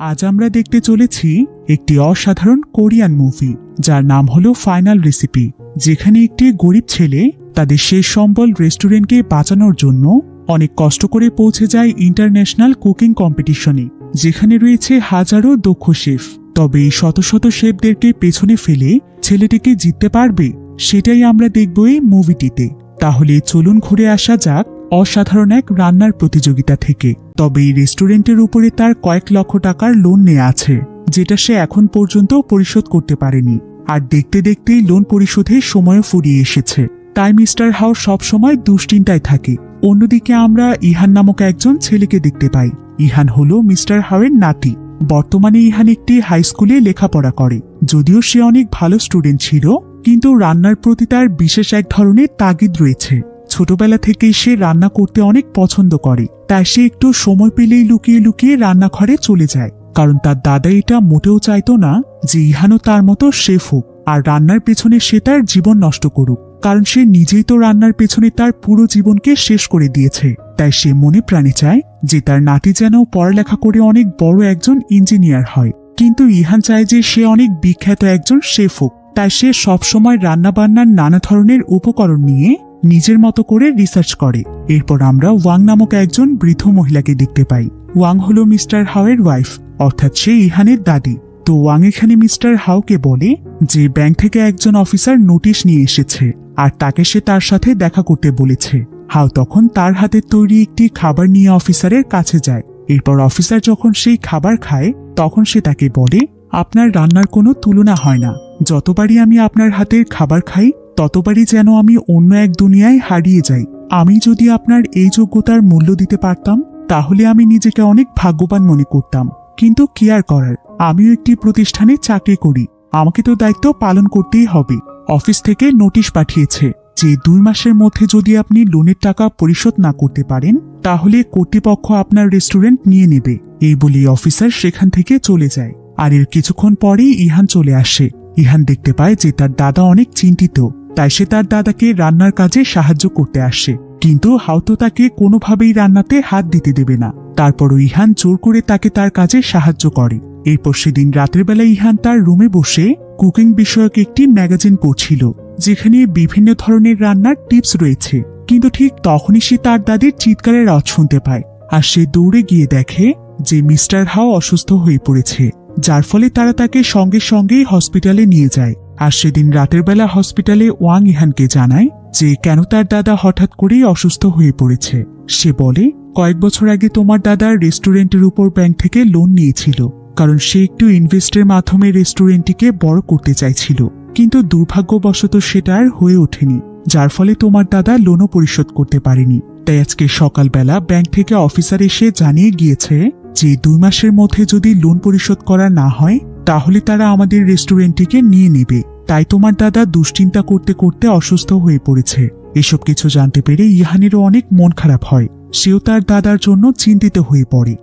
আজ আমরা দেখতে চলেছি একটি অসাধারণ কোরিয়ান মুভি, যার নাম হলো ফাইনাল রেসিপি, যেখানে একটি গরিব ছেলে তাদের শেষ সম্বল রেস্টুরেন্টকে বাঁচানোর জন্য অনেক কষ্ট করে পৌঁছে যায় ইন্টারন্যাশনাল কুকিং কম্পিটিশনে, যেখানে রয়েছে হাজারো দক্ষ শেফ। তবে এই শত শত শেফদেরকে পেছনে ফেলে ছেলেটিকে জিততে পারবে, সেটাই আমরা দেখব এই মুভিটিতে। তাহলে চলুন ঘুরে আসা যাক অসাধারণ এক রান্নার প্রতিযোগিতা থেকে। তবে এই রেস্টুরেন্টের উপরে তার কয়েক লক্ষ টাকার লোন নেওয়া আছে, যেটা সে এখন পর্যন্ত পরিশোধ করতে পারেনি। আর দেখতে দেখতেই লোন পরিশোধের সময়ও ফুরিয়ে এসেছে। তাই মিস্টার হাও সবসময় দুশ্চিন্তায় থাকে। অন্যদিকে আমরা ইহান নামক একজন ছেলেকে দেখতে পাই। ইহান হল মিস্টার হাওয়ের নাতি। বর্তমানে ইহান একটি হাই স্কুলে লেখাপড়া করে। যদিও সে অনেক ভালো স্টুডেন্ট ছিল, কিন্তু রান্নার প্রতি তার বিশেষ এক ধরনের তাগিদ রয়েছে। ছোটবেলা থেকেই সে রান্না করতে অনেক পছন্দ করে, তাই সে একটু সময় পেলেই লুকিয়ে লুকিয়ে রান্নাঘরে চলে যায়। কারণ তার দাদা এটা মোটেও চাইতো না যে ইহানো তার মতো শেফ হোক, আর রান্নার পেছনে সে তার জীবন নষ্ট করুক। কারণ সে নিজেই তো রান্নার পেছনে তার পুরো জীবনকে শেষ করে দিয়েছে। তাই সে মনে প্রাণে চায় যে তার নাতি যেন পড়ালেখা করে অনেক বড় একজন ইঞ্জিনিয়ার হয়। কিন্তু ইহান চায় যে সে অনেক বিখ্যাত একজন শেফ হোক, তাই সে সবসময় রান্নাবান্নার নানা ধরনের উপকরণ নিয়ে নিজের মতো করে রিসার্চ করে। এরপর আমরা ওয়াং নামক একজন বৃদ্ধ মহিলাকে দেখতে পাই। ওয়াং হলো মিস্টার হাওয়ের ওয়াইফ অর্থাৎ সে ইহানের দাদি। তো ওয়াং এখানে মিস্টার হাওকে বলে যে, ব্যাংক থেকে একজন অফিসার নোটিশ নিয়ে এসেছে, আর তাকে সে তার সাথে দেখা করতে বলেছে। হাও তখন তার হাতে তৈরি একটি খাবার নিয়ে অফিসারের কাছে যায়। এরপর অফিসার যখন সেই খাবার খায়, তখন সে তাকে বলে, আপনার রান্নার কোনো তুলনা হয় না। যতবারই আমি আপনার হাতের খাবার খাই ততবারই যেন আমি অন্য এক দুনিয়ায় হারিয়ে যাই। আমি যদি আপনার এই যোগ্যতার মূল্য দিতে পারতাম, তাহলে আমি নিজেকে অনেক ভাগ্যবান মনে করতাম। কিন্তু কি আর করার? আমিও একটি প্রতিষ্ঠানে চাকরি করি। আমাকে তো দায়িত্ব পালন করতেই হবে। অফিস থেকে নোটিশ পাঠিয়েছে যে দুই মাসের মধ্যে যদি আপনি লোনের টাকা পরিশোধ না করতে পারেন, তাহলে কর্তৃপক্ষ আপনার রেস্টুরেন্ট নিয়ে নেবে। এই বলে অফিসার সেখান থেকে চলে যায়। আর এর কিছুক্ষণ পরেই ইহান চলে আসে। ইহান দেখতে পায় যে তার দাদা অনেক চিন্তিত। তাই সে তার দাদাকে রান্নার কাজে সাহায্য করতে আসে। কিন্তু হাউতো তাকে কোনোভাবেই রান্নাতে হাত দিতে দেবে না। তারপরও ইহান জোর করে তাকে তার কাজে সাহায্য করে। এরপর সেদিন রাতের বেলা ইহান তার রুমে বসে কুকিং বিষয়ক একটি ম্যাগাজিন পড়ছিল, যেখানে বিভিন্ন ধরনের রান্নার টিপস রয়েছে। কিন্তু ঠিক তখনই সে তার দাদির চিৎকারের আওয়াজ শুনতে পায় আর সে দৌড়ে গিয়ে দেখে যে মিস্টার হাও অসুস্থ হয়ে পড়েছে, যার ফলে তারা তাকে সঙ্গে সঙ্গেই হসপিটালে নিয়ে যায়। আর সেদিন রাতের বেলা হসপিটালে ওয়াং ইহানকে জানায় যে কেন তার দাদা হঠাৎ করেই অসুস্থ হয়ে পড়েছে। সে বলে, কয়েক বছর আগে তোমার দাদা রেস্টুরেন্টের উপর ব্যাংক থেকে লোন নিয়েছিল, কারণ সে একটু ইনভেস্টের মাধ্যমে রেস্টুরেন্টটিকে বড় করতে চাইছিল। কিন্তু দুর্ভাগ্যবশত সেটা আর হয়ে ওঠেনি, যার ফলে তোমার দাদা লোনও পরিশোধ করতে পারেনি। তাই আজকে সকালবেলা ব্যাংক থেকে অফিসার এসে জানিয়ে গিয়েছে যে দুই মাসের মধ্যে যদি লোন পরিশোধ করা না হয় তাহলে তারা আমাদের রেস্টুরেন্টটিকে নিয়ে নেবে। তাই তোমার দাদা দুশ্চিন্তা করতে করতে অসুস্থ হয়ে পড়েছে। এসব কিছু জানতে পেরে ইহানেরও অনেক মন খারাপ হয়। সেও তার দাদার জন্য চিন্তিত হয়ে পড়ে।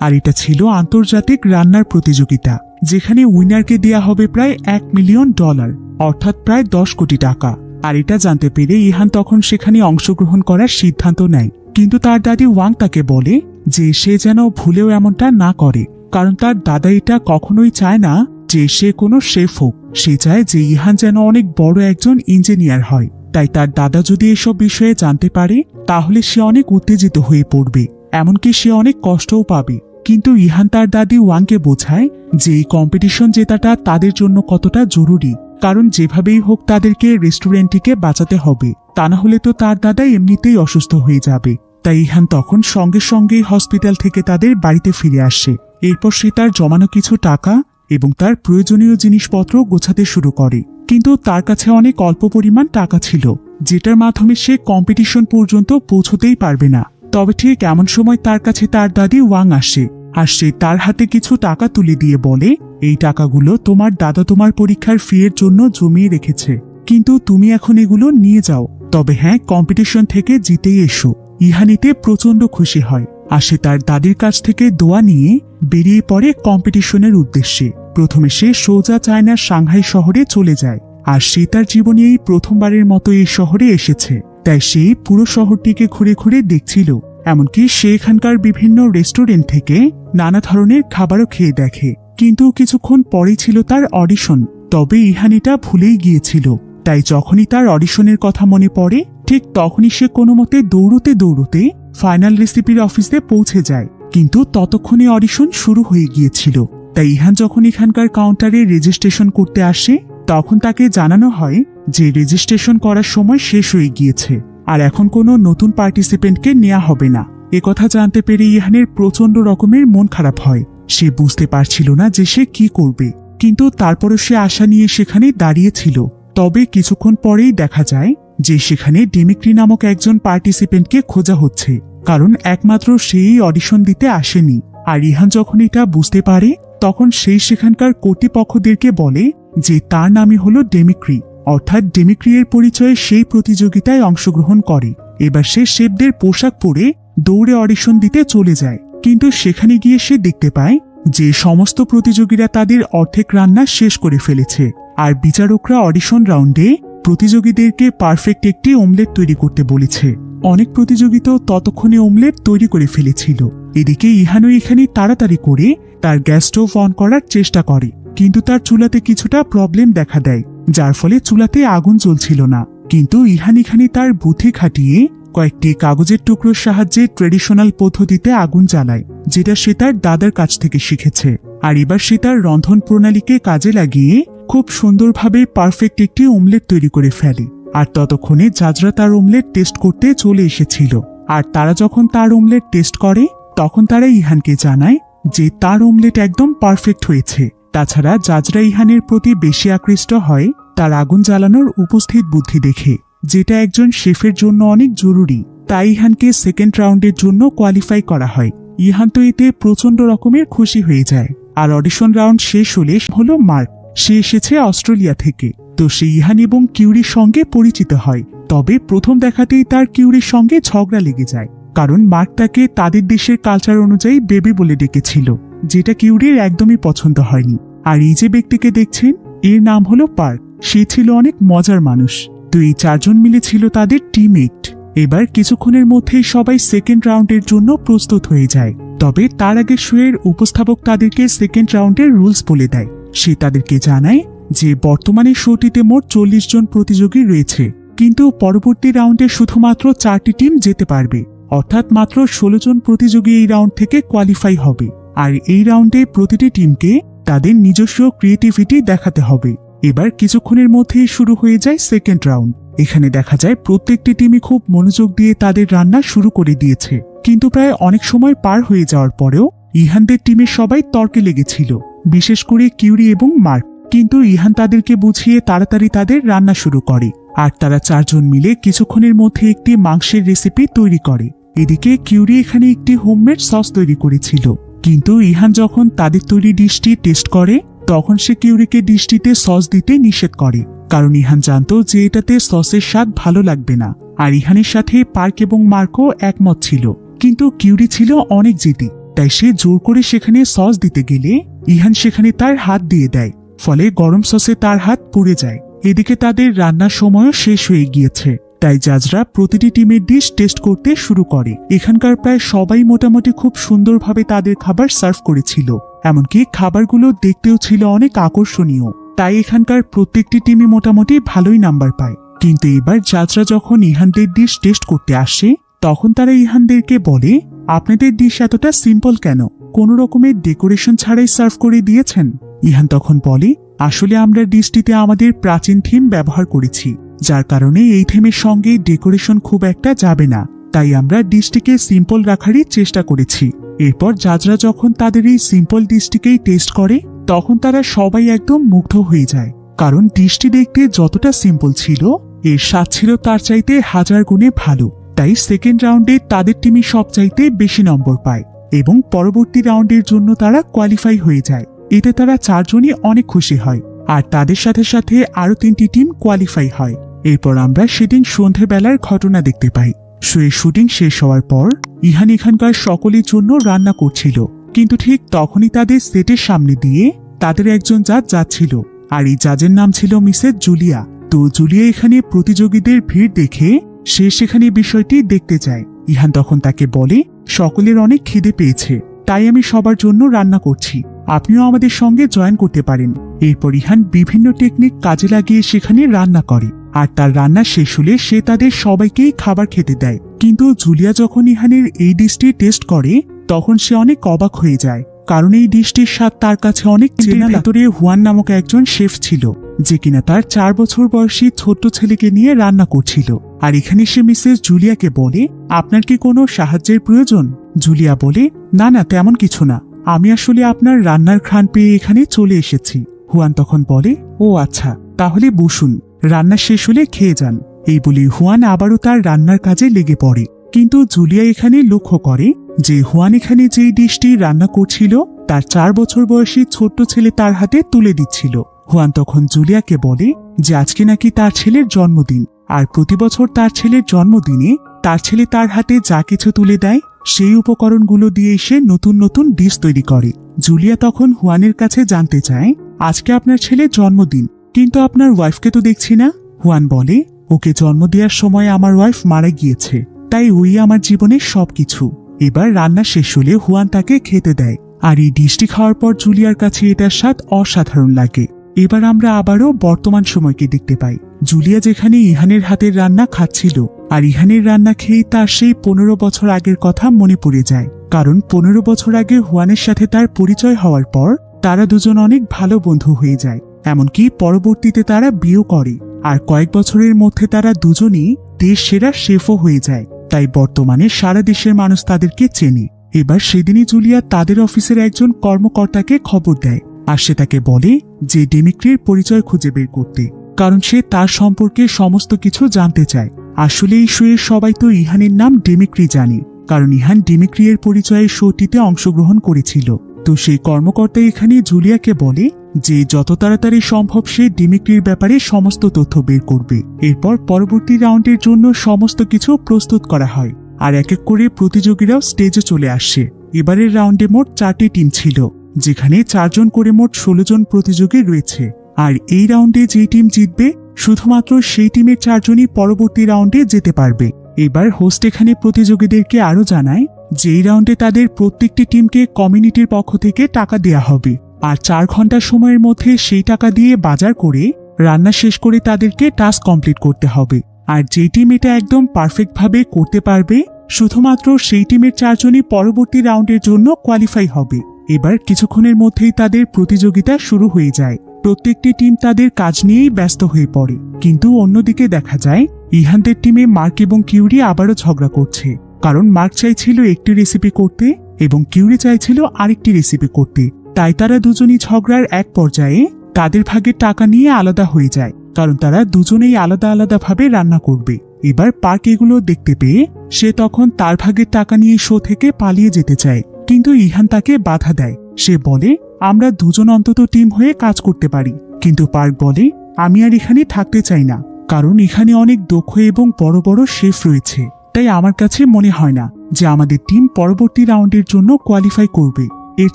আর এটা ছিল আন্তর্জাতিক রান্নার প্রতিযোগিতা, যেখানে উইনারকে দেয়া হবে প্রায় এক মিলিয়ন ডলার, অর্থাৎ প্রায় দশ কোটি টাকা। আর এটা জানতে পেরে ইহান তখন সেখানে অংশগ্রহণ করার সিদ্ধান্ত নেয়। কিন্তু তার দাদি ওয়াং তাকে বলে যে সে যেন ভুলেও এমনটা না করে। কারণ তার দাদা এটা কখনোই চায় না যে সে কোনো শেফ হোক। সে চায় যে ইহান যেন অনেক বড় একজন ইঞ্জিনিয়ার হয়। তাই তার দাদা যদি এসব বিষয়ে জানতে পারে, তাহলে সে অনেক উত্তেজিত হয়ে পড়বে, এমনকি সে অনেক কষ্টও পাবে। কিন্তু ইহান তার দাদি ওয়াংকে বোঝায় যে এই কম্পিটিশন জেতাটা তাদের জন্য কতটা জরুরি, কারণ যেভাবেই হোক তাদেরকে রেস্টুরেন্টটিকে বাঁচাতে হবে, তা না হলে তো তার দাদা এমনিতেই অসুস্থ হয়ে যাবে। তাই ইহান তখন সঙ্গে সঙ্গেই হসপিটাল থেকে তাদের বাড়িতে ফিরে আসে। এরপর সে তার জমানো কিছু টাকা এবং তার প্রয়োজনীয় জিনিসপত্র গোছাতে শুরু করে। কিন্তু তার কাছে অনেক অল্প পরিমাণ টাকা ছিল, যেটার মাধ্যমে সে কম্পিটিশন পর্যন্ত পৌঁছতেই পারবে না। তবে ঠিক এমন সময় তার কাছে তার দাদি ওয়াং আসে আর সে তার হাতে কিছু টাকা তুলে দিয়ে বলে, এই টাকাগুলো তোমার দাদা তোমার পরীক্ষার ফিয়ের জন্য জমিয়ে রেখেছে। কিন্তু তুমি এখন এগুলো নিয়ে যাও। তবে হ্যাঁ কম্পিটিশন থেকে জিতেই এসো। ইহানিতে প্রচণ্ড খুশি হয় আর সে তার দাদির কাছ থেকে দোয়া নিয়ে বেরিয়ে পড়ে কম্পিটিশনের উদ্দেশ্যে। প্রথমে সে সোজা চায়নার সাংহাই শহরে চলে যায় আর সে তার জীবনে এই প্রথমবারের মতো এই শহরে এসেছে। তাই সে পুরো শহরটিকে ঘুরে ঘুরে দেখছিল, এমনকি সে এখানকার বিভিন্ন রেস্টুরেন্ট থেকে নানা ধরনের খাবারও খেয়ে দেখে। কিন্তু কিছুক্ষণ পরেই ছিল তার অডিশন, তবে ইহানিটা ভুলেই গিয়েছিল। তাই যখনই তার অডিশনের কথা মনে পড়ে ঠিক তখনই সে কোনো মতে দৌড়তে দৌড়তে ফাইনাল রেসিপির অফিসে পৌঁছে যায়। কিন্তু ততক্ষণে অডিশন শুরু হয়ে গিয়েছিল। তাই ইহান যখন এখানকার কাউন্টারে রেজিস্ট্রেশন করতে আসে, তখন তাকে জানানো হয় যে রেজিস্ট্রেশন করার সময় শেষ হয়ে গিয়েছে। আর এখন কোনো নতুন পার্টিসিপেন্টকে নেওয়া হবে না। একথা জানতে পেরে ইহানের প্রচণ্ড রকমের মন খারাপ হয়। সে বুঝতে পারছিল না যে সে কি করবে। কিন্তু তারপরও সে আশা নিয়ে সেখানে দাঁড়িয়েছিল তবে কিছুক্ষণ পরেই দেখা যায় যে সেখানে ডিমিক্রি নামক একজন পার্টিসিপেন্টকে খোঁজা হচ্ছে, কারণ একমাত্র সেই অডিশন দিতে আসেনি। আর ইহান যখন এটা বুঝতে পারে, তখন সেই সেখানকার কর্তৃপক্ষদেরকে বলে যে তার নামই হলো ডেমিক্রি, অর্থাৎ ডেমিক্রি এর পরিচয়ে সেই প্রতিযোগিতায় অংশগ্রহণ করে। এবার সে শেফদের পোশাক পরে দৌড়ে অডিশন দিতে চলে যায়। কিন্তু সেখানে গিয়ে সে দেখতে পায় যে সমস্ত প্রতিযোগীরা তাদের অর্ধেক রান্না শেষ করে ফেলেছে। আর বিচারকরা অডিশন রাউন্ডে প্রতিযোগীদেরকে পারফেক্ট একটি ওমলেট তৈরি করতে বলেছে। অনেক প্রতিযোগী তো ততক্ষণে ওমলেট তৈরি করে ফেলেছিল। এদিকে ইহানো এখানে তাড়াতাড়ি করে তার গ্যাস স্টোভ অন করার চেষ্টা করে, কিন্তু তার চুলাতে কিছুটা প্রবলেম দেখা দেয়, যার ফলে চুলাতে আগুন চলছিল না। কিন্তু ইহান এখানে তার বুদ্ধি খাটিয়ে কয়েকটি কাগজের টুকরোর সাহায্যে ট্রেডিশনাল পদ্ধতিতে আগুন জ্বালায়, যেটা সে তার দাদার কাছ থেকে শিখেছে। আর এবার সে তার রন্ধন প্রণালীকে কাজে লাগিয়ে খুব সুন্দরভাবে পারফেক্ট একটি ওমলেট তৈরি করে ফেলে। আর ততক্ষণে জাজরা তার ওমলেট টেস্ট করতে চলে এসেছিল। আর তারা যখন তার ওমলেট টেস্ট করে, তখন তারা ইহানকে জানায় যে তার ওমলেট একদম পারফেক্ট হয়েছে। তাছাড়া জাজরা ইহানের প্রতি বেশি আকৃষ্ট হয়, তার আগুন জ্বালানোর উপস্থিত বুদ্ধি দেখে, যেটা একজন শেফের জন্য অনেক জরুরি। তাই ইহানকে সেকেন্ড রাউন্ডের জন্য কোয়ালিফাই করা হয়। ইহান তো এতে প্রচণ্ড রকমের খুশি হয়ে যায়। আর অডিশন রাউন্ড শেষ হলে হলো মার্ক সে এসেছে অস্ট্রেলিয়া থেকে। তো সে ইহান এবং কিউরির সঙ্গে পরিচিত হয়। তবে প্রথম দেখাতেই তার কিউরির সঙ্গে ঝগড়া লেগে যায়। কারণ মার্ক তাকে তাদের দেশের কালচার অনুযায়ী বেবি বলে ডেকেছিল, যেটা কিউরির একদমই পছন্দ হয়নি। আর এই যে ব্যক্তিকে দেখছেন, এর নাম হলো পার্ক। সে ছিল অনেক মজার মানুষ। তো এই চারজন মিলে ছিল তাদের টিমমেট। এবার কিছুক্ষণের মধ্যেই সবাই সেকেন্ড রাউন্ডের জন্য প্রস্তুত হয়ে যায়। তবে তার আগে শোয়ের উপস্থাপক তাদেরকে সেকেন্ড রাউন্ডের রুলস বলে দেয়। সে তাদেরকে জানায় যে বর্তমানে শোটিতে মোট চল্লিশ জন প্রতিযোগী রয়েছে, কিন্তু পরবর্তী রাউন্ডে শুধুমাত্র চারটি টিম যেতে পারবে। অর্থাৎ মাত্র ষোলো জন প্রতিযোগী এই রাউন্ড থেকে কোয়ালিফাই হবে। আর এই রাউন্ডে প্রতিটি টিমকে তাদের নিজস্ব ক্রিয়েটিভিটি দেখাতে হবে। এবার কিছুক্ষণের মধ্যেই শুরু হয়ে যায় সেকেন্ড রাউন্ড এখানে দেখা যায় প্রত্যেকটি টিমই খুব মনোযোগ দিয়ে তাদের রান্না শুরু করে দিয়েছে। কিন্তু প্রায় অনেক সময় পার হয়ে যাওয়ার পরেও ইহানদের টিমের সবাই তর্কে লেগেছিল। বিশেষ করে কিউরি এবং মার্ক। কিন্তু ইহান তাদেরকে বুঝিয়ে তাড়াতাড়ি তাদের রান্না শুরু করে। আর তারা চারজন মিলে কিছুক্ষণের মধ্যে একটি মাংসের রেসিপি তৈরি করে। এদিকে কিউরি এখানে একটি হোমমেড সস তৈরি করেছিল। কিন্তু ইহান যখন তাদের তৈরি ডিশটি টেস্ট করে, তখন সে কিউরিকে ডিশটিতে সস দিতে নিষেধ করে। কারণ ইহান জানতো যে এটাতে সসের স্বাদ ভালো লাগবে না। আর ইহানের সাথে পার্ক এবং মার্কও একমত ছিল। কিন্তু কিউরি ছিল অনেক জেদি, তাই সে জোর করে সেখানে সস দিতে গেলে ইহান সেখানে তার হাত দিয়ে দেয়, ফলে গরম সসে তার হাত পুড়ে যায়। এদিকে তাদের রান্নার সময়ও শেষ হয়ে গিয়েছে। তাই জাজরা প্রতিটি টিমের ডিশ টেস্ট করতে শুরু করে। এখানকার প্রায় সবাই মোটামুটি খুব সুন্দরভাবে তাদের খাবার সার্ভ করেছিল। এমনকি খাবারগুলো দেখতেও ছিল অনেক আকর্ষণীয়। তাই এখানকার প্রত্যেকটি টিমই মোটামুটি ভালোই নাম্বার পায়। কিন্তু এবার জাজরা যখন ইহানদের ডিশ টেস্ট করতে আসে, তখন তারা ইহানদেরকে বলে, আপনাদের ডিশ এতটা সিম্পল কেন? কোনো রকমের ডেকোরেশন ছাড়াই সার্ভ করে দিয়েছেন। ইহান তখন বলে, আসলে আমরা ডিশটিতে আমাদের প্রাচীন থিম ব্যবহার করেছি, যার কারণে এই থিমের সঙ্গে ডেকোরেশন খুব একটা যাবে না। তাই আমরা ডিশটিকে সিম্পল রাখারই চেষ্টা করেছি। এরপর জাজরা যখন তাদের এই সিম্পল ডিশটিকেই টেস্ট করে, তখন তারা সবাই একদম মুগ্ধ হয়ে যায়। কারণ ডিশটি দেখতে যতটা সিম্পল ছিল, এর স্বাদ ছিল তার চাইতে হাজার গুণে ভালো। তাই সেকেন্ড রাউন্ডে তাদের টিমই সবচাইতে বেশি নম্বর পায়। এবং পরবর্তী রাউন্ডের জন্য তারা কোয়ালিফাই হয়ে যায়। এতে তারা চারজনই অনেক খুশি হয়। আর তাদের সাথে সাথে আরও তিনটি টিম কোয়ালিফাই হয়। এরপর আমরা সেদিন সন্ধেবেলার ঘটনা দেখতে পাই। শোয়ের শুটিং শেষ হওয়ার পর ইহান এখানকার সকলের জন্য রান্না করছিল। কিন্তু ঠিক তখনই তাদের সেটের সামনে দিয়ে তাদের একজন জাজ যাচ্ছিল। আর এই জাজের নাম ছিল মিসেস জুলিয়া। তো জুলিয়া এখানে প্রতিযোগীদের ভিড় দেখে সে সেখানে বিষয়টি দেখতে যায়। ইহান তখন তাকে বলে সকলের অনেক খিদে পেয়েছে তাই আমি সবার জন্য রান্না করছি। আপনিও আমাদের সঙ্গে জয়েন করতে পারেন। এরপর ইহান বিভিন্ন টেকনিক কাজে লাগিয়ে সেখানে রান্না করে। আর তার রান্না শেষ হলে সে তাদের সবাইকেই খাবার খেতে দেয়। কিন্তু জুলিয়া যখন ইহানের এই ডিশটি টেস্ট করে তখন সে অনেক অবাক হয়ে যায়। কারণ এই ডিশটির স্বাদ তার কাছে অনেক চেনা ভেতরে হুয়ান নামক একজন শেফ ছিল। যে কিনা তার চার বছর বয়সী ছোট্ট ছেলেকে নিয়ে রান্না করছিল। আর এখানে সে মিসেস জুলিয়াকে বলে, আপনার কি কোনো সাহায্যের প্রয়োজন? জুলিয়া বলে, না না, তেমন কিছু না। আমি আসলে আপনার রান্নার খান পেয়ে এখানে চলে এসেছি। হুয়ান তখন বলে, ও আচ্ছা তাহলে বসুন। রান্না শেষ হলে খেয়ে যান। এই বলে হুয়ান আবারও তার রান্নার কাজে লেগে পড়ে। কিন্তু জুলিয়া এখানে লক্ষ্য করে যে হুয়ান এখানে যেই ডিশটি রান্না করছিল, তার চার বছর বয়সী ছোট্ট ছেলে তার হাতে তুলে দিচ্ছিল। হুয়ান তখন জুলিয়াকে বলে যে আজকে নাকি তার ছেলের জন্মদিন, আর প্রতি বছর তার ছেলের জন্মদিনে তার ছেলে তার হাতে যা কিছু তুলে দেয়, সেই উপকরণগুলো দিয়ে সে নতুন নতুন ডিশ তৈরি করে। জুলিয়া তখন হুয়ানের কাছে জানতে চায়, আজকে আপনার ছেলের জন্মদিন, কিন্তু আপনার ওয়াইফকে তো দেখছি না। হুয়ান বলে, ওকে জন্ম দেওয়ার সময় আমার ওয়াইফ মারা গিয়েছে, তাই ওই আমার জীবনের সবকিছু। এবার রান্না শেষ হলে হুয়ান তাকে খেতে দেয়, আর এই ডিশটি খাওয়ার পর জুলিয়ার কাছে এটার স্বাদ অসাধারণ লাগে। এবার আমরা আবারও বর্তমান সময়কে দেখতে পাই। জুলিয়া যেখানে ইহানের হাতের রান্না খাচ্ছিল, আর ইহানের রান্না খেয়েই তার সেই পনেরো বছর আগের কথা মনে পড়ে যায়। কারণ পনেরো বছর আগে হুয়ানের সাথে তার পরিচয় হওয়ার পর, তারা দুজন অনেক ভালো বন্ধু হয়ে যায়। এমনকি পরবর্তীতে তারা বিয়েও করে, আর কয়েক বছরের মধ্যে তারা দুজনই দেশ সেরা শেফও হয়ে যায়। তাই বর্তমানে সারা দেশের মানুষ তাদেরকে চেনে। এবার সেদিনই জুলিয়া তাদের অফিসের একজন কর্মকর্তাকে খবর দেয়। আর সে তাকে বলে যে ডেমিক্রির পরিচয় খুঁজে বের করতে, কারণ সে তার সম্পর্কে সমস্ত কিছু জানতে চায়। আসলে এই শোয়ের সবাই তো ইহানের নাম ডেমিক্রি জানে, কারণ ইহান ডেমিক্রি এর পরিচয়ে শোটিতে অংশগ্রহণ করেছিল। তো সেই কর্মকর্তা এখানে জুলিয়াকে বলে যে যত তাড়াতাড়ি সম্ভব সে ডিমিক্রির ব্যাপারে সমস্ত তথ্য বের করবে। এরপর পরবর্তী রাউন্ডের জন্য সমস্ত কিছু প্রস্তুত করা হয়। আর এক এক করে প্রতিযোগীরাও স্টেজে চলে আসছে এবারের রাউন্ডে মোট চারটি টিম ছিল। যেখানে চারজন করে মোট ষোলো জন প্রতিযোগী রয়েছে। আর এই রাউন্ডে যে টিম জিতবে, শুধুমাত্র সেই টিমের চারজনই পরবর্তী রাউন্ডে যেতে পারবে। এবার হোস্ট এখানে প্রতিযোগীদেরকে আরও জানায় যে এই রাউন্ডে তাদের প্রত্যেকটি টিমকে কমিউনিটির পক্ষ থেকে টাকা দেয়া হবে। আর চার ঘণ্টা সময়ের মধ্যে সেই টাকা দিয়ে বাজার করে রান্না শেষ করে তাদেরকে টাস্ক কমপ্লিট করতে হবে। আর যে টিম এটা একদম পারফেক্টভাবে করতে পারবে, শুধুমাত্র সেই টিমের চারজনই পরবর্তী রাউন্ডের জন্য কোয়ালিফাই হবে। এবার কিছুক্ষণের মধ্যেই তাদের প্রতিযোগিতা শুরু হয়ে যায়। প্রত্যেকটি টিম তাদের কাজ নিয়েই ব্যস্ত হয়ে পড়ে। কিন্তু অন্যদিকে দেখা যায়, ইহানদের টিমে মার্ক এবং কিউরি আবারও ঝগড়া করছে। কারণ মার্ক চাইছিল একটি রেসিপি করতে এবং কিউরি চাইছিল আরেকটি রেসিপি করতে। তাই তারা দুজনই ঝগড়ার এক পর্যায়ে তাদের ভাগের টাকা নিয়ে আলাদা হয়ে যায়। কারণ তারা দুজনেই আলাদা আলাদাভাবে রান্না করবে। এবার পার্ক এগুলো দেখতে পেয়ে সে তখন তার ভাগের টাকা নিয়ে শো থেকে পালিয়ে যেতে চায়। কিন্তু ইহান তাকে বাধা দেয়। সে বলে, আমরা দুজন অন্তত টিম হয়ে কাজ করতে পারি। কিন্তু পার্ক বলে, আমি আর এখানে থাকতে চাই না, কারণ এখানে অনেক দক্ষ এবং বড় বড় শেফ রয়েছে। তাই আমার কাছে মনে হয় না যে আমাদের টিম পরবর্তী রাউন্ডের জন্য কোয়ালিফাই করবে। এর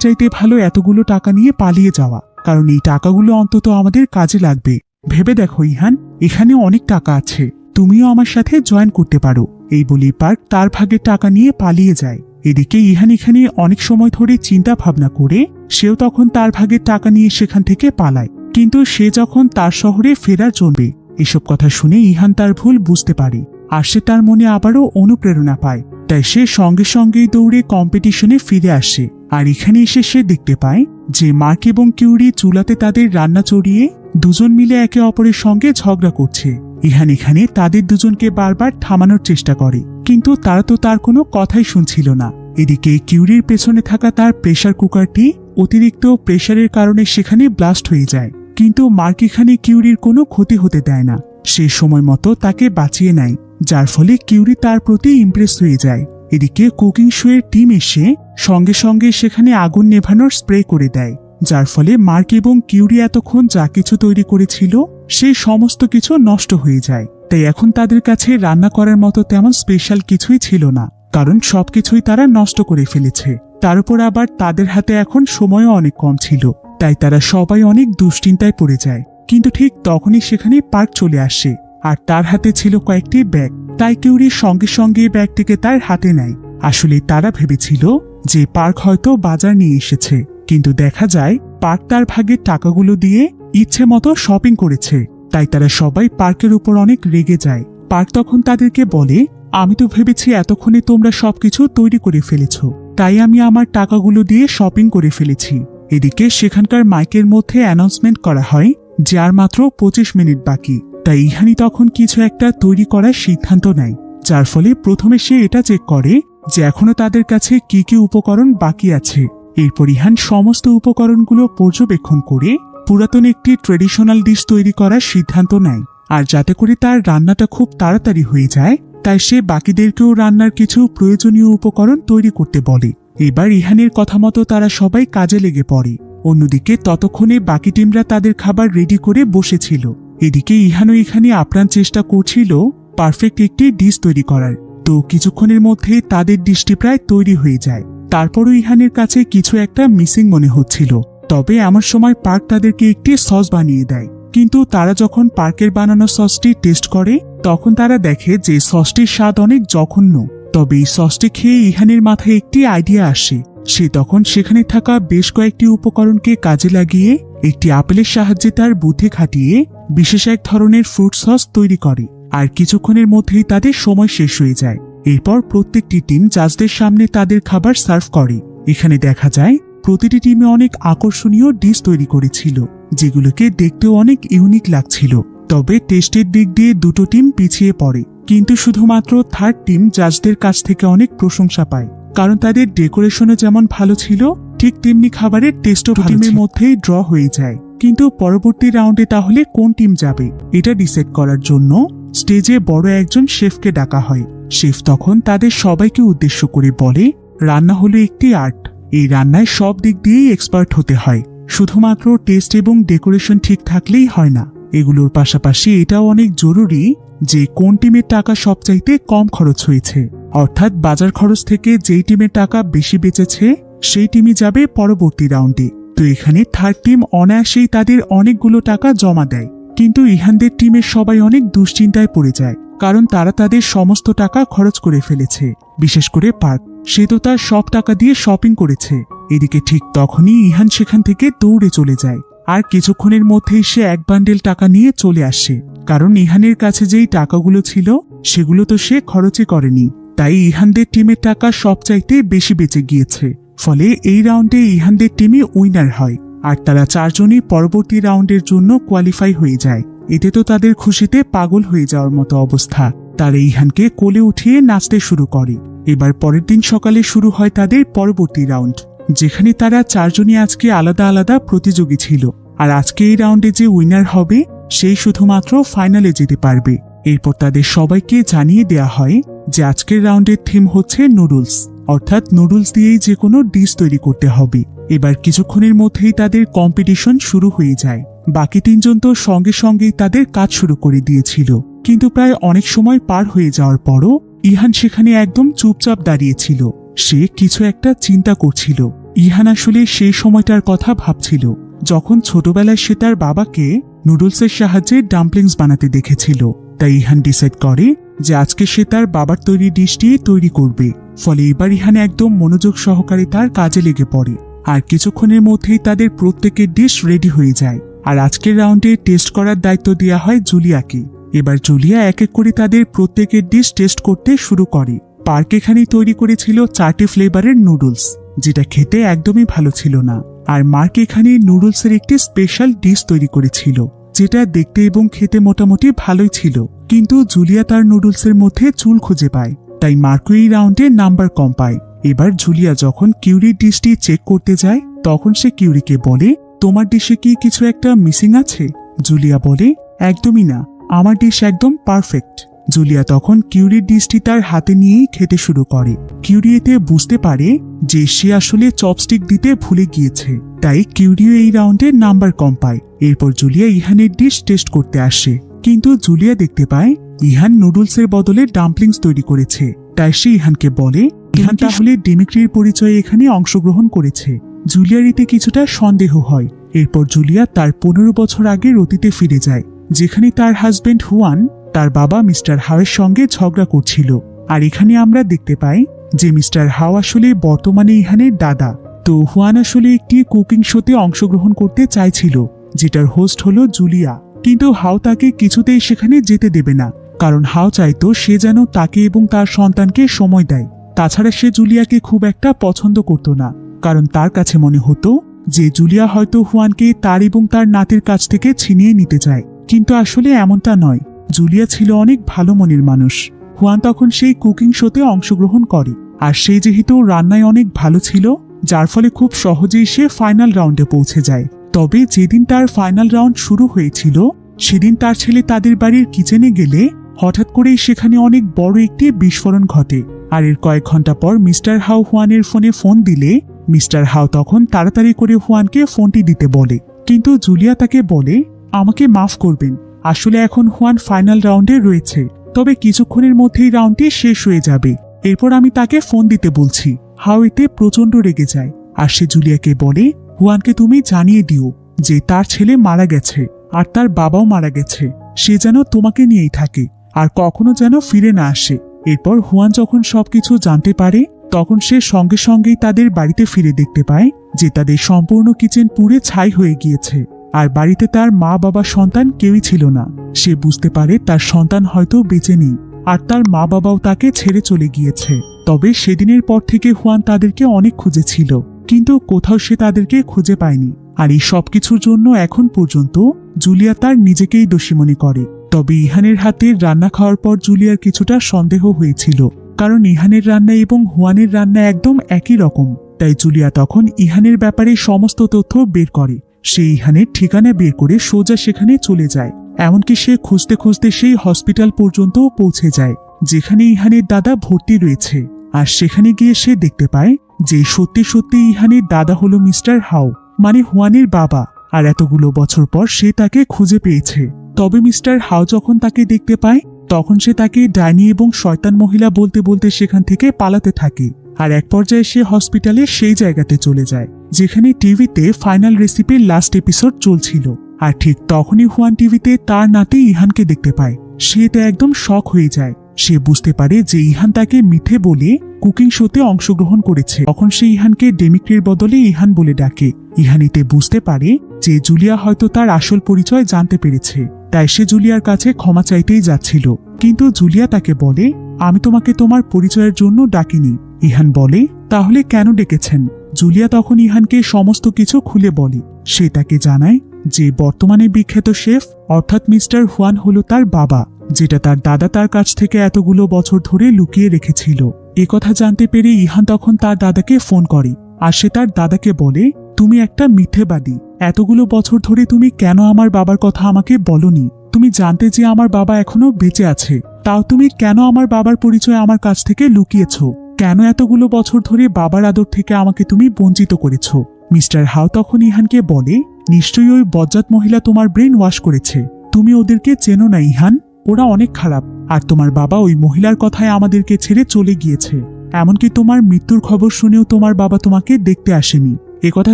চাইতে ভালো এতগুলো টাকা নিয়ে পালিয়ে যাওয়া, কারণ এই টাকাগুলো অন্তত আমাদের কাজে লাগবে। ভেবে দেখো ইহান, এখানে অনেক টাকা আছে। তুমিও আমার সাথে জয়েন করতে পারো। এই বলি পার্ক তার ভাগের টাকা নিয়ে পালিয়ে যায়। এদিকে ইহান এখানে অনেক সময় ধরে চিন্তা ভাবনা করে, সেও তখন তার ভাগের টাকা নিয়ে সেখান থেকে পালায়। কিন্তু সে যখন তার শহরে ফেরার জন্যে এসব কথা শুনে ইহান তার ভুল বুঝতে পারে, আর সে তার মনে আবারও অনুপ্রেরণা পায়। তাই সে সঙ্গে সঙ্গেই দৌড়ে কম্পিটিশনে ফিরে আসে, আর এখানে এসে সে দেখতে পায় যে মার্ক এবং কিউরি চুলাতে তাদের রান্না চড়িয়ে দুজন মিলে একে অপরের সঙ্গে ঝগড়া করছে। ইহান এখানে তাদের দুজনকে বারবার থামানোর চেষ্টা করে, কিন্তু তারা তো তার কোনো কথাই শুনছিল না। এদিকে কিউরির পেছনে থাকা তার প্রেসার কুকারটি অতিরিক্ত প্রেশারের কারণে সেখানে ব্লাস্ট হয়ে যায়, কিন্তু মার্ক এখানে কিউরির কোনো ক্ষতি হতে দেয় না। সে সময় মতো তাকে বাঁচিয়ে নেয়, যার ফলে কিউরি তার প্রতি ইমপ্রেস হয়ে যায়। এদিকে কুকিং শোয়ের টিম এসে সঙ্গে সঙ্গে সেখানে আগুন নেভানোর স্প্রে করে দেয়। যার ফলে মার্ক এবং কিউরি এতক্ষণ যা কিছু তৈরি করেছিল সেই সমস্ত কিছু নষ্ট হয়ে যায়। তাই এখন তাদের কাছে রান্না করার মতো তেমন স্পেশাল কিছুই ছিল না, কারণ সবকিছুই তারা নষ্ট করে ফেলেছে। তার উপর আবার তাদের হাতে এখন সময়ও অনেক কম ছিল, তাই তারা সবাই অনেক দুশ্চিন্তায় পড়ে যায়। কিন্তু ঠিক তখনই সেখানে পার্ক চলে আসে, আর তার হাতে ছিল কয়েকটি ব্যাগ। তাই কিউরি সঙ্গে সঙ্গে ব্যাগটিকে তার হাতে নেয়। আসলে তারা ভেবেছিল যে পার্ক হয়তো বাজার নিয়ে এসেছে। কিন্তু দেখা যায় পার্ক তার ভাগের টাকাগুলো দিয়ে ইচ্ছে মতো শপিং করেছে। তাই তারা সবাই পার্কের উপর অনেক রেগে যায়। পার্ক তখন তাদেরকে বলে, আমি তো ভেবেছি এতক্ষণে তোমরা সবকিছু তৈরি করে ফেলেছ। তাই আমি আমার টাকাগুলো দিয়ে শপিং করে ফেলেছি। এদিকে সেখানকার মাইকের মধ্যে অ্যানাউন্সমেন্ট করা হয় যে আর মাত্র পঁচিশ মিনিট বাকি। তাই ইহানি তখন কিছু একটা তৈরি করার সিদ্ধান্ত নেয়, যার ফলে প্রথমে সে এটা চেক করে যে এখনও তাদের কাছে কি কি উপকরণ বাকি আছে। এরপর ইহান সমস্ত উপকরণগুলো পর্যবেক্ষণ করে পুরাতন একটি ট্রেডিশনাল ডিশ তৈরি করার সিদ্ধান্ত নেয়। আর যাতে করে তার রান্নাটা খুব তাড়াতাড়ি হয়ে যায়, তাই সে বাকিদেরকেও রান্নার কিছু প্রয়োজনীয় উপকরণ তৈরি করতে বলে। এবার ইহানের কথা মতো তারা সবাই কাজে লেগে পড়ে। অন্যদিকে ততক্ষণে বাকি টিমরা তাদের খাবার রেডি করে বসেছিল। এদিকে ইহানও এখানে আপ্রাণ চেষ্টা করছিল পারফেক্ট একটি ডিশ তৈরি করার। তো কিছুক্ষণের মধ্যে তাদের ডিশটি প্রায় তৈরি হয়ে যায়। তারপরও ইহানের কাছে কিছু একটা মিসিং মনে হচ্ছিল। তবে আমার সময় পার্ক তাদেরকে একটি সস বানিয়ে দেয়। কিন্তু তারা যখন পার্কের বানানো সসটি টেস্ট করে, তখন তারা দেখে যে সসটির স্বাদ অনেক জঘন্য। তবে এই সসটি খেয়ে ইহানের মাথায় একটি আইডিয়া আসে। সে তখন সেখানে থাকা বেশ কয়েকটি উপকরণকে কাজে লাগিয়ে, একটি আপেলের সাহায্যে তার বুদ্ধি খাটিয়ে, বিশেষ এক ধরনের ফ্রুট সস তৈরি করে। আর কিছুক্ষণের মধ্যেই তাদের সময় শেষ হয়ে যায়। এরপর প্রত্যেকটি টিম জাজদের সামনে তাদের খাবার সার্ভ করে। এখানে দেখা যায় প্রতিটি টিমে অনেক আকর্ষণীয় ডিশ তৈরি করেছিল যেগুলোকে দেখতেও অনেক ইউনিক লাগছিল। তবে টেস্টের দিক দিয়ে দুটো টিম পিছিয়ে পড়ে কিন্তু শুধুমাত্র থার্ড টিম জাজদের কাছ থেকে অনেক প্রশংসা পায় কারণ তাদের ডেকোরেশনও যেমন ভালো ছিল ঠিক তেমনি খাবারের টেস্টও টিমের মধ্যেই ড্র হয়ে যায়। কিন্তু পরবর্তী রাউন্ডে তাহলে কোন টিম যাবে এটা ডিসাইড করার জন্য স্টেজে বড় একজন শেফকে ডাকা হয়। শেফ তখন তাদের সবাইকে উদ্দেশ্য করে বলে, রান্না হলো একটি আর্ট। এই রান্নায় সব দিক দিয়েই এক্সপার্ট হতে হয়। শুধুমাত্র টেস্ট এবং ডেকোরেশন ঠিক থাকলেই হয় না। এগুলোর পাশাপাশি এটাও অনেক জরুরি যে, কোন টিমের টাকা সবচাইতে কম খরচ হয়েছে। অর্থাৎ বাজার খরচ থেকে যেই টিমের টাকা বেশি বেঁচেছে, সেই টিমই যাবে পরবর্তী রাউন্ডে। তো এখানে থার্ড টিম অনায়াসেই তাদের অনেকগুলো টাকা জমা দেয়। কিন্তু ইহানদের টিমের সবাই অনেক দুশ্চিন্তায় পড়ে যায়, কারণ তারা তাদের সমস্ত টাকা খরচ করে ফেলেছে। বিশেষ করে পার্ক, সে তো তার সব টাকা দিয়ে শপিং করেছে। এদিকে ঠিক তখনই ইহান সেখান থেকে দৌড়ে চলে যায়, আর কিছুক্ষণের মধ্যেই সে এক বান্ডেল টাকা নিয়ে চলে আসে, কারণ ইহানের কাছে যেই টাকাগুলো ছিল, সেগুলো তো সে খরচই করেনি। তাই ইহানদের টিমের টাকা সবচাইতে বেশি বেঁচে গিয়েছে, ফলে এই রাউন্ডে ইহানদের টিমই উইনার হয়। আর তারা চারজনই পরবর্তী রাউন্ডের জন্য কোয়ালিফাই হয়ে যায়। এতে তো তাদের খুশিতে পাগল হয়ে যাওয়ার মতো অবস্থা। তারা ইহানকে কোলে উঠিয়ে নাচতে শুরু করে। এবার পরের দিন সকালে শুরু হয় তাদের পরবর্তী রাউন্ড, যেখানে তারা চারজনই আজকে আলাদা আলাদা প্রতিযোগী ছিল। আর আজকে এই রাউন্ডে যে উইনার হবে সেই শুধুমাত্র ফাইনালে যেতে পারবে। এরপর তাদের সবাইকে জানিয়ে দেয়া হয় যে আজকের রাউন্ডের থিম হচ্ছে নুডলস অর্থাৎ নুডলস দিয়েই যে কোনো ডিশ তৈরি করতে হবে। এবার কিছুক্ষণের মধ্যেই তাদের কম্পিটিশন শুরু হয়ে যায়। বাকি তিনজন তো সঙ্গে সঙ্গেই তাদের কাজ শুরু করে দিয়েছিল। কিন্তু প্রায় অনেক সময় পার হয়ে যাওয়ার পরও ইহান সেখানে একদম চুপচাপ দাঁড়িয়েছিল। সে কিছু একটা চিন্তা করছিল। ইহান আসলে সেই সময়টার কথা ভাবছিল, যখন ছোটবেলায় সে তার বাবাকে নুডলসের সাহায্যে ডাম্পলিংস বানাতে দেখেছিল। তাই ইহান ডিসাইড করে যে আজকে সে তার বাবার তৈরি ডিশটি তৈরি করবে। ফলে এবার ইহান একদম মনোযোগ সহকারে তার কাজে লেগে পড়ে। আর কিছুক্ষণের মধ্যেই তাদের প্রত্যেকের ডিশ রেডি হয়ে যায়। আর আজকের রাউন্ডে টেস্ট করার দায়িত্ব দেওয়া হয় জুলিয়াকে। এবার জুলিয়া এক এক করে তাদের প্রত্যেকের ডিশ টেস্ট করতে শুরু করে। পার্ক এখানেই তৈরি করেছিল চারটি ফ্লেভারের নুডলস যেটা খেতে একদমই ভালো ছিল না। আর মার্ক এখানে নুডলসের একটি স্পেশাল ডিশ তৈরি করেছিল, যেটা দেখতে এবং খেতে মোটামুটি ভালোই ছিল। কিন্তু জুলিয়া তার নুডলসের মধ্যে চুল খুঁজে পায়। তাই মার্কো এই রাউন্ডে নাম্বার কম পায়। এবার জুলিয়া যখন কিউরির ডিশটি চেক করতে যায়, তখন সে কিউরিকে বলে, তোমার ডিশে কি কিছু একটা মিসিং আছে? জুলিয়া বলে, একদমই না, আমার ডিশ একদম পারফেক্ট। জুলিয়া তখন কিউরির ডিশটি তার হাতে নিয়েই খেতে শুরু করে। কিউরি এতে বুঝতে পারে যে সে আসলে চপস্টিক দিতে ভুলে গিয়েছে, তাই কিউরিও এই রাউন্ডে নাম্বার কম পায়। এরপর জুলিয়া ইহানের ডিশ টেস্ট করতে আসে। কিন্তু জুলিয়া দেখতে পায় ইহান নুডলসের বদলে ডাম্পলিংস তৈরি করেছে। তাই সে ইহানকে বলে ইহান তাহলে ডিমিক্রির পরিচয়ে এখানে অংশগ্রহণ করেছে। জুলিয়ার এতে কিছুটা সন্দেহ হয়। এরপর জুলিয়া তার পনেরো বছর আগে অতীতে ফিরে যায় যেখানে তার হাজবেন্ড হুয়ান তার বাবা মিস্টার হাওয়ের সঙ্গে ঝগড়া করছিল। আর এখানে আমরা দেখতে পাই যে মিস্টার হাও আসলে বর্তমানে ইহানের দাদা। তো হুয়ান আসলে একটি কুকিং শোতে অংশগ্রহণ করতে চাইছিল যেটার হোস্ট হলো জুলিয়া। কিন্তু হাও তাকে কিছুতেই সেখানে যেতে দেবে না। কারণ হাও চাইতো সে যেন তাকে এবং তার সন্তানকে সময় দেয়। তাছাড়া সে জুলিয়াকে খুব একটা পছন্দ করত না। কারণ তার কাছে মনে হতো যে জুলিয়া হয়তো হুয়ানকে তার এবং তার নাতির কাছ থেকে ছিনিয়ে নিতে চায়। কিন্তু আসলে এমনটা নয়। জুলিয়া ছিল অনেক ভালো মনের মানুষ। হুয়ান তখন সেই কুকিং শোতে অংশগ্রহণ করে। আর সে যেহেতু রান্নায় অনেক ভালো ছিল, যার ফলে খুব সহজেই সে ফাইনাল রাউন্ডে পৌঁছে যায়। তবে যেদিন তার ফাইনাল রাউন্ড শুরু হয়েছিল, সেদিন তার ছেলে তাদের বাড়ির কিচেনে গেলে হঠাৎ করেই সেখানে অনেক বড় একটি বিস্ফোরণ ঘটে। আর এর কয়েক ঘণ্টা পর মিস্টার হাও হুয়ানের ফোনে ফোন দিলে, মিস্টার হাও তখন তাড়াতাড়ি করে হুয়ানকে ফোনটি দিতে বলে। কিন্তু জুলিয়া তাকে বলে, আমাকে মাফ করবেন। আসলে এখন হুয়ান ফাইনাল রাউন্ডে রয়েছে। তবে কিছুক্ষণের মধ্যেই রাউন্ডটি শেষ হয়ে যাবে। এরপর আমি তাকে ফোন দিতে বলছি। হাও এতে প্রচণ্ড রেগে যায়। আর সে জুলিয়াকে বলে, হুয়ানকে তুমি জানিয়ে দিও যে তার ছেলে মারা গেছে, আর তার বাবাও মারা গেছে। সে যেন তোমাকে নিয়েই থাকে। আর কখনো যেন ফিরে না আসে। এরপর হুয়ান যখন সবকিছু জানতে পারে, তখন সে সঙ্গে সঙ্গেই তাদের বাড়িতে ফিরে দেখতে পায়, যে তাদের সম্পূর্ণ কিচেন পুড়ে ছাই হয়ে গিয়েছে। আর বাড়িতে তার মা বাবা সন্তান কেউই ছিল না। সে বুঝতে পারে তার সন্তান হয়তো বেঁচে নেই, আর তার মা বাবাও তাকে ছেড়ে চলে গিয়েছে। তবে সেদিনের পর থেকে হুয়ান তাদেরকে অনেক খুঁজেছিল, কিন্তু কোথাও সে তাদেরকে খুঁজে পায়নি। আর এই সবকিছুর জন্য এখন পর্যন্ত জুলিয়া তার নিজেকেই দোষী মনে করে। তবে ইহানের হাতে রান্না খাওয়ার পর জুলিয়ার কিছুটা সন্দেহ হয়েছিল, কারণ ইহানের রান্না এবং হুয়ানের রান্না একদম একই রকম। তাই জুলিয়া তখন ইহানের ব্যাপারে সমস্ত তথ্য বের করে, সে ইহানের ঠিকানা বের করে সোজা সেখানে চলে যায়। এমনকি সে খুঁজতে খুঁজতে সেই হসপিটাল পর্যন্ত পৌঁছে যায়, যেখানে ইহানের দাদা ভর্তি রয়েছে। আর সেখানে গিয়ে সে দেখতে পায় যে সত্যি সত্যি ইহানের দাদা হলো মিস্টার হাও মানে হুয়ানের বাবা। আর এতগুলো বছর পর সে তাকে খুঁজে পেয়েছে। তবে মিস্টার হাও যখন তাকে দেখতে পায়, তখন সে তাকে ডাইনি এবং শয়তান মহিলা বলতে বলতে সেখান থেকে পালাতে থাকে। আর এক পর্যায়ে সে হসপিটালে সেই জায়গাতে চলে যায়, যেখানে টিভিতে ফাইনাল রেসিপির লাস্ট এপিসোড চলছিল। আর ঠিক তখনই হুয়ান টিভিতে তার নাতি ইহানকে দেখতে পায়। সে তো একদম শখ হয়ে যায়। সে বুঝতে পারে যে ইহান তাকে মিথে বলে কুকিং শোতে অংশগ্রহণ করেছে। তখন সে ইহানকে ডেমিক্রির বদলে ইহান বলে ডাকে। ইহানিতে বুঝতে পারে যে জুলিয়া হয়তো তার আসল পরিচয় জানতে পেরেছে। তাই সে জুলিয়ার কাছে ক্ষমা চাইতেই যাচ্ছিল। কিন্তু জুলিয়া তাকে বলে, আমি তোমাকে তোমার পরিচয়ের জন্য ডাকিনি। ইহান বলে, তাহলে কেন ডেকেছেন? জুলিয়া তখন ইহানকে সমস্ত কিছু খুলে বলে। সে তাকে জানায়, যে বর্তমানে বিখ্যাত শেফ, অর্থাৎ মিস্টার হুয়ান হলো তার বাবা, যেটা তার দাদা তার কাছ থেকে এতগুলো বছর ধরে লুকিয়ে রেখেছিল। কথা জানতে পেরে ইহান তখন তার দাদাকে ফোন করে, আর সে তার দাদাকে বলে তুমি একটা মিথ্যেবাদী। এতগুলো বছর ধরে তুমি কেন আমার বাবার কথা আমাকে বলনি? তুমি জানতে যে আমার বাবা এখনও বেঁচে আছে। তাও তুমি কেন আমার বাবার পরিচয় আমার কাছ থেকে লুকিয়েছ? কেন এতগুলো বছর ধরে বাবার আদর থেকে আমাকে তুমি বঞ্চিত করেছ? মিস্টার হাও তখন ইহানকে বলে, নিশ্চয়ই ওই বজ্জাত মহিলা তোমার ব্রেন ওয়াশ করেছে। তুমি ওদেরকে চেনো না ইহান। ওরা অনেক খারাপ। আর তোমার বাবা ওই মহিলার কথায় আমাদেরকে ছেড়ে চলে গিয়েছে। এমনকি তোমার মৃত্যুর খবর শুনেও তোমার বাবা তোমাকে দেখতে আসেনি। কথা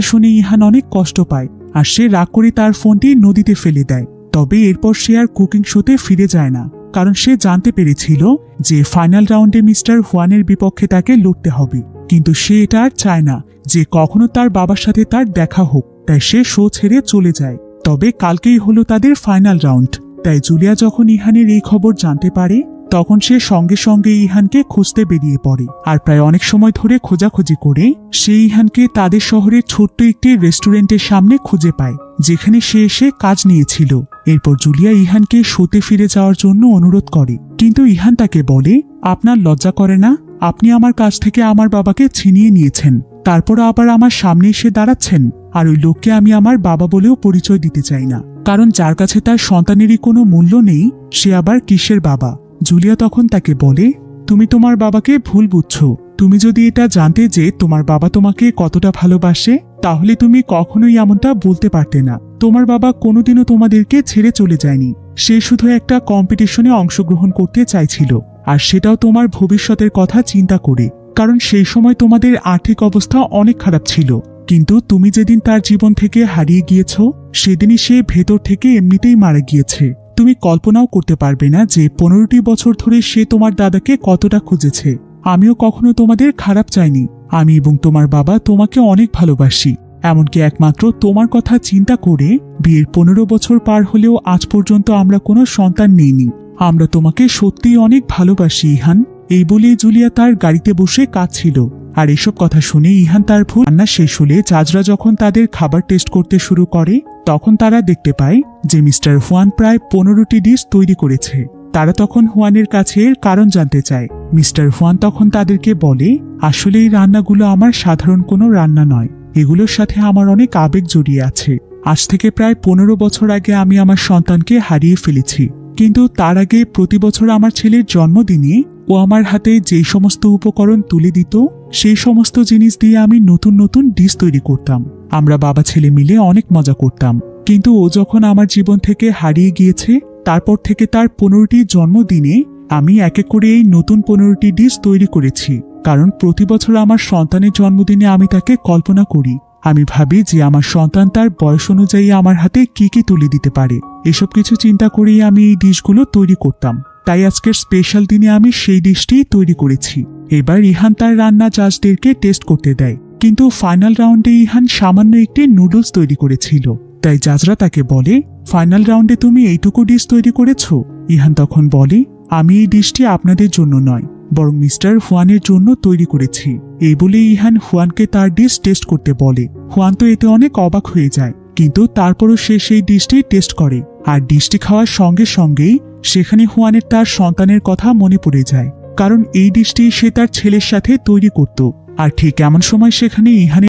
শুনে ইহান অনেক কষ্ট পায়, আর সে রাগ করে তার ফোনটি নদীতে ফেলে দেয়। তবে এরপর সে আর কুকিং শোতে ফিরে যায় না, কারণ সে জানতে পেরেছিল যে ফাইনাল রাউন্ডে মিস্টার হুয়ানের বিপক্ষে তাকে লড়তে হবে। কিন্তু সে এটা আর চায় না যে কখনো তার বাবার সাথে তার দেখা হোক, তাই সে শো ছেড়ে চলে যায়। তবে কালকেই হলো তাদের ফাইনাল রাউন্ড, তাই জুলিয়া যখন ইহানের এই খবর জানতে পারে তখন সে সঙ্গে সঙ্গে ইহানকে খুঁজতে বেরিয়ে পড়ে। আর প্রায় অনেক সময় ধরে খোঁজাখুঁজি করে, সে ইহানকে তাদের শহরের ছোট্ট একটি রেস্টুরেন্টের সামনে খুঁজে পায়, যেখানে সে এসে কাজ নিয়েছিল। এরপর জুলিয়া ইহানকে শোতে ফিরে যাওয়ার জন্য অনুরোধ করে। কিন্তু ইহান তাকে বলে, আপনার লজ্জা করে না, আপনি আমার কাছ থেকে আমার বাবাকে ছিনিয়ে নিয়েছেন। তারপর আবার আমার সামনে এসে দাঁড়াচ্ছেন, আর ওই লোককে আমি আমার বাবা বলেও পরিচয় দিতে চাই না। কারণ যার কাছে তার সন্তানেরই কোনো মূল্য নেই, সে আবার কিসের বাবা? জুলিয়া তখন তাকে বলে, তুমি তোমার বাবাকে ভুল বুঝছ। তুমি যদি এটা জানতে যে তোমার বাবা তোমাকে কতটা ভালোবাসে, তাহলে তুমি কখনোই এমনটা বলতে পারতে না। তোমার বাবা কোনোদিনও তোমাদেরকে ছেড়ে চলে যায়নি। সে শুধু একটা কম্পিটিশনে অংশগ্রহণ করতে চাইছিল, আর সেটাও তোমার ভবিষ্যতের কথা চিন্তা করে। কারণ সেই সময় তোমাদের আর্থিক অবস্থা অনেক খারাপ ছিল। কিন্তু তুমি যেদিন তার জীবন থেকে হারিয়ে গিয়েছ, সেদিনই সে ভেতর থেকে এমনিতেই মারা গিয়েছে। তুমি কল্পনাও করতে পারবে না যে পনেরোটি বছর ধরে সে তোমার দাদাকে কতটা খুঁজেছে। আমিও কখনো তোমাদের খারাপ চাইনি। আমি এবং তোমার বাবা তোমাকে অনেক ভালোবাসি। এমনকি একমাত্র তোমার কথা চিন্তা করে বিয়ের পনেরো বছর পার হলেও আজ পর্যন্ত আমরা কোনো সন্তান নেইনি। আমরা তোমাকে সত্যিই অনেক ভালোবাসি, ইহান। এই বলে জুলিয়া তার গাড়িতে বসে কাঁদছিল। আর এসব কথা শুনে ইহান তার ভুল রান্না শেষ হলে চাজরা যখন তাদের খাবার টেস্ট করতে শুরু করে তখন তারা দেখতে পায় যে মিস্টার হুয়ান প্রায় পনেরোটি ডিশ তৈরি করেছে। তারা তখন হুয়ানের কাছে এর কারণ জানতে চায়। মিস্টার হুয়ান তখন তাদেরকে বলে, আসলে এই রান্নাগুলো আমার সাধারণ কোনো রান্না নয়। এগুলোর সাথে আমার অনেক আবেগ জড়িয়ে আছে। আজ থেকে প্রায় পনেরো বছর আগে আমি আমার সন্তানকে হারিয়ে ফেলেছি। কিন্তু তার আগে প্রতি বছর আমার ছেলের জন্মদিনে ও আমার হাতে যেই সমস্ত উপকরণ তুলে দিত, সেই সমস্ত জিনিস দিয়ে আমি নতুন নতুন ডিশ তৈরি করতাম। আমরা বাবা ছেলে মিলে অনেক মজা করতাম। কিন্তু ও যখন আমার জীবন থেকে হারিয়ে গিয়েছে, তারপর থেকে তার পনেরোটি জন্মদিনে আমি এক এক করে এই নতুন পনেরোটি ডিশ তৈরি করেছি। কারণ প্রতি বছর আমার সন্তানের জন্মদিনে আমি তাকে কল্পনা করি। আমি ভাবি যে আমার সন্তান তার বয়স অনুযায়ী আমার হাতে কি কি তুলে দিতে পারে। এসব কিছু চিন্তা করেই আমি এই ডিশগুলো তৈরি করতাম। তাই আজকের স্পেশাল দিনে আমি সেই ডিশটি তৈরি করেছি। এবার ইহান তার রান্না জাজদেরকে টেস্ট করতে দেয়। কিন্তু ফাইনাল রাউন্ডে ইহান সামান্য একটি নুডলস তৈরি করেছিল। তাই জাজরা তাকে বলে ফাইনাল রাউন্ডে তুমি এইটুকু ডিশ তৈরি করেছ? ইহান তখন বলে, আমি এই ডিশটি আপনাদের জন্য নয়, বরং মিস্টার হুয়ানের জন্য তৈরি করেছি। এই বলে ইহান হুয়ানকে তার ডিশ টেস্ট করতে বলে। হুয়ান তো এতে অনেক অবাক হয়ে যায়, কিন্তু তারপরও সে সেই ডিশটি টেস্ট করে। আর ডিশটি খাওয়ার সঙ্গে সঙ্গেই সেখানে হুয়ানের তার সন্তানের কথা মনে পড়ে যায়, কারণ এই ডিশটি সে তার ছেলের সাথে তৈরি করত। আর ঠিক এমন সময় সেখানে ইহানের